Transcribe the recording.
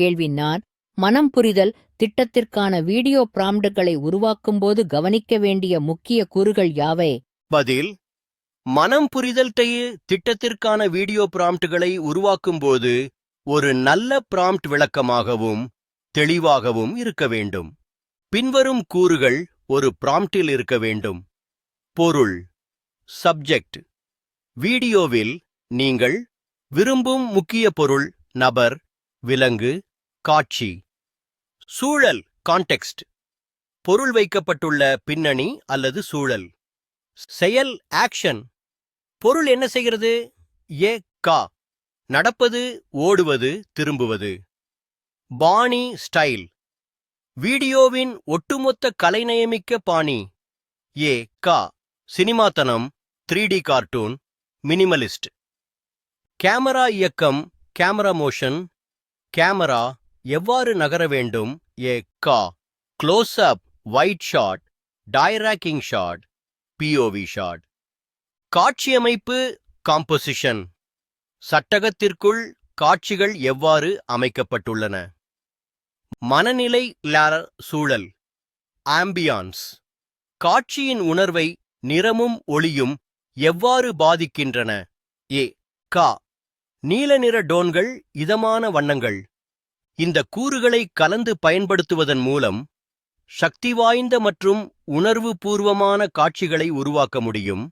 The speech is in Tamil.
கேள்வி நான் மனம் புரிதல் திட்டத்திற்கான வீடியோ பிராம்ப்டுகளை உருவாக்கும்போது கவனிக்க வேண்டிய முக்கிய கூறுகள் யாவை? பதில் மனம் புரிதல் திட்டத்திற்கான வீடியோ ப்ராம்ப்ட்களை உருவாக்கும்போது ஒரு நல்ல பிராம்ப்ட் விளக்கமாகவும் தெளிவாகவும் இருக்க வேண்டும். பின்வரும் கூறுகள் ஒரு பிராம்ப்டில் இருக்க வேண்டும். பொருள் சப்ஜெக்ட் வீடியோவில் நீங்கள் விரும்பும் முக்கிய பொருள் நபர் விலங்கு காட்சி. சூழல் கான்டெக்ஸ்ட் பொருள் வைக்கப்பட்டுள்ள பின்னணி அல்லது சூழல். செயல் ஆக்ஷன் பொருள் என்ன செய்கிறது? ஏ கா. நடப்பது ஓடுவது திரும்புவது. பாணி ஸ்டைல் வீடியோவின் ஒட்டுமொத்த கலைநயமிக்க பாணி. ஏ கா. சினிமாத்தனம் three D cartoon minimalist camera இயக்கம் கேமரா மோஷன் கேமரா எவ்வாறு நகர வேண்டும்? ஏ கா. Close up wide shot tracking shot P O V shot காட்சியமைப்பு composition சட்டகத்திற்குள் காட்சிகள் எவ்வாறு அமைக்கப்பட்டுள்ளன? மனநிலை லார சூழல். ஆம்பியான்ஸ் காட்சியின் உணர்வை நிறமும் ஒளியும் எவ்வாறு பாதிக்கின்றன? ஏ கா. நீல நிற டோன்கள் இதமான வண்ணங்கள். இந்த கூறுகளை கலந்து பயன்படுத்துவதன் மூலம் சக்தி வாய்ந்த மற்றும் உணர்வுபூர்வமான காட்சிகளை உருவாக்க முடியும்.